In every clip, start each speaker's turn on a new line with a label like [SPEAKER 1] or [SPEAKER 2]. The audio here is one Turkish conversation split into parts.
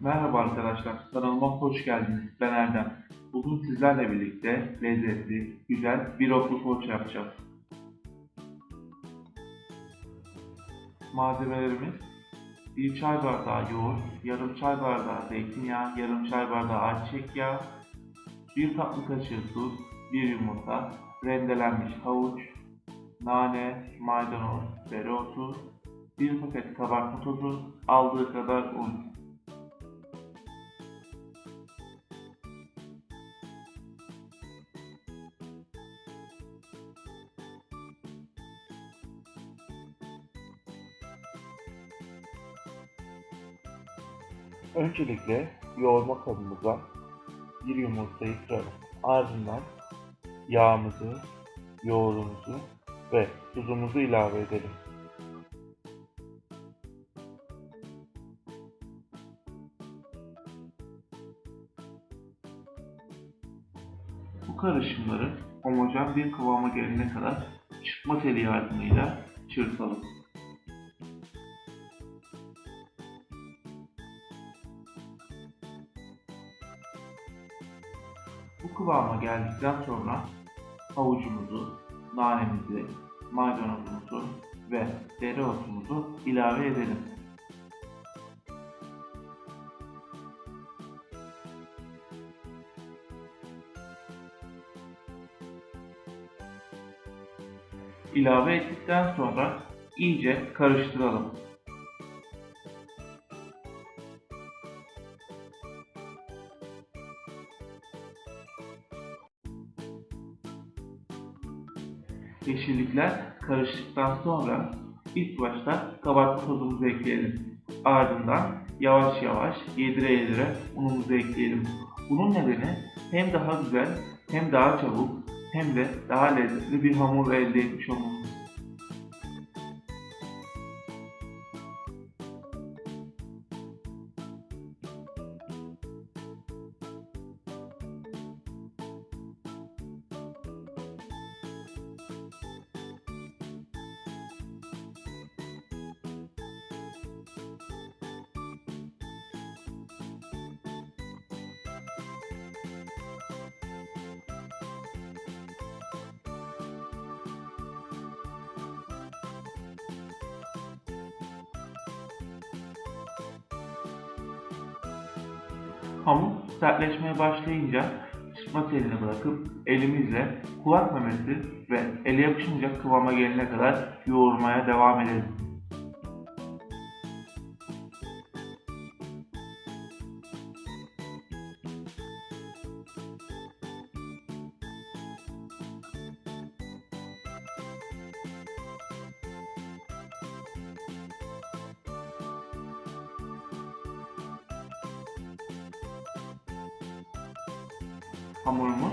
[SPEAKER 1] Merhaba arkadaşlar, kanalıma hoş geldiniz. Ben Erdem. Bugün sizlerle birlikte lezzetli, güzel bir otlu poğaça yapacağız. Malzemelerimiz bir çay bardağı yoğurt, yarım çay bardağı zeytinyağı, yarım çay bardağı ayçiçek yağı, bir tatlı kaşığı tuz, bir yumurta, rendelenmiş havuç, nane, maydanoz, dereotu, bir paket kabartma tozu, aldığı kadar un. Öncelikle yoğurma kabımıza bir yumurtayı kıralım. Ardından yağımızı, yoğurdumuzu ve tuzumuzu ilave edelim. Bu karışımları homojen bir kıvama gelene kadar çırpma teli yardımıyla çırpalım. Bu kıvama geldikten sonra havucumuzu, nanemizi, maydanozumuzu ve dereotumuzu ilave edelim. İlave ettikten sonra iyice karıştıralım. Yeşillikler karıştıktan sonra ilk başta kabartma tozumuzu ekleyelim. Ardından yavaş yavaş yedire yedire unumuzu ekleyelim. Bunun nedeni hem daha güzel hem daha çabuk hem de daha lezzetli bir hamur elde etmiş olmamız. Hamur sertleşmeye başlayınca çırpma telini bırakıp elimizle kulak memesi ve ele yapışmayacak kıvama gelene kadar yoğurmaya devam edelim. Hamurumuz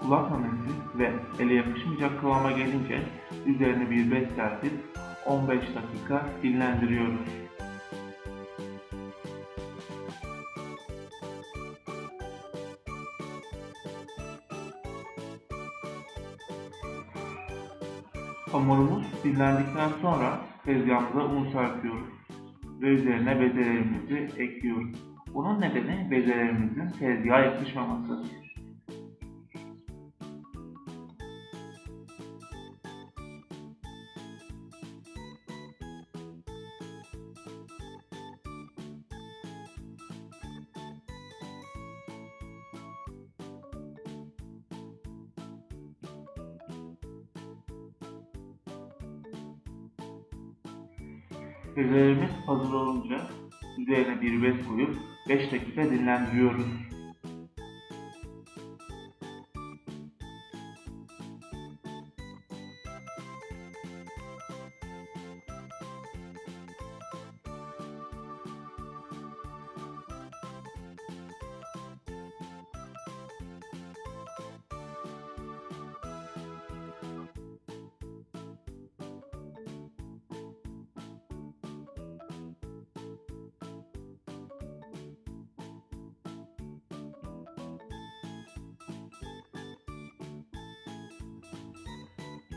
[SPEAKER 1] kulak memesi ve ele yapışmayacak kıvama gelince üzerine bir bez serpip 15 dakika dinlendiriyoruz. Hamurumuz dinlendikten sonra tezgahımıza un serpiyoruz ve üzerine bezelerimizi ekliyoruz. Bunun nedeni bezelerimizin tezgaha yapışmaması. Bezelerimiz hazır olunca üzerine bir bez koyup 5 dakika dinlendiriyoruz.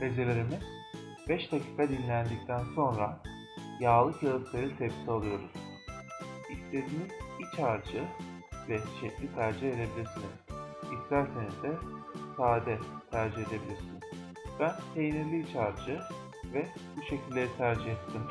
[SPEAKER 1] Bezelerimiz 5 dakika dinlendikten sonra yağlı kağıtları tepsi alıyoruz. İstediğiniz iç harcı ve şekli tercih edebilirsiniz. İsterseniz de sade tercih edebilirsiniz. Ben peynirli iç harcı ve bu şekilleri tercih ettim.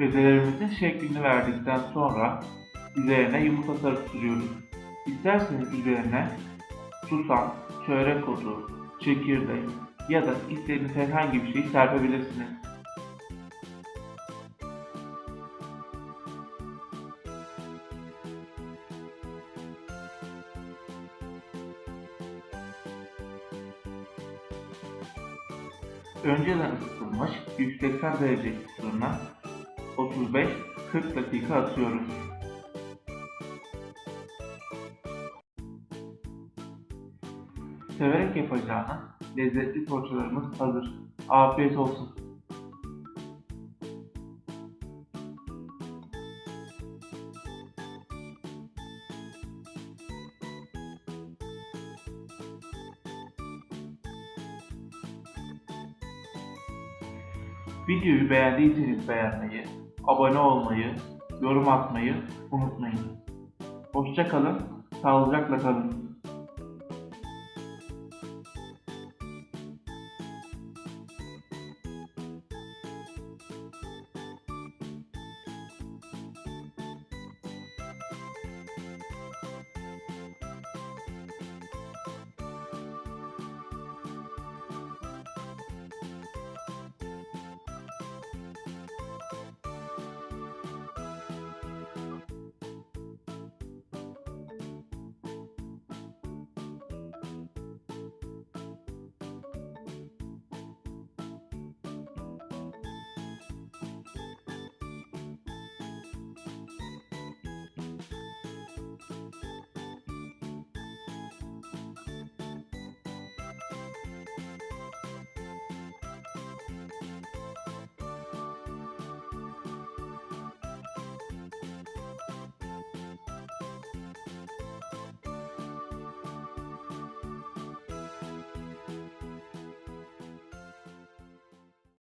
[SPEAKER 1] Bezelerimizin şeklini verdikten sonra üzerine yumurta sarısı sürüyoruz. İsterseniz üzerine susam, çörek otu, çekirdek ya da istediğiniz herhangi bir şeyi serpebilirsiniz. Önceden ısıtılmış 180 derece fırına 35-40 dakika atıyoruz. Severek yapacağınız lezzetli poğaçalarımız hazır. Afiyet olsun. Videoyu beğendiyseniz beğenmeyi, abone olmayı, yorum atmayı unutmayın. Hoşça kalın, sağlıcakla kalın.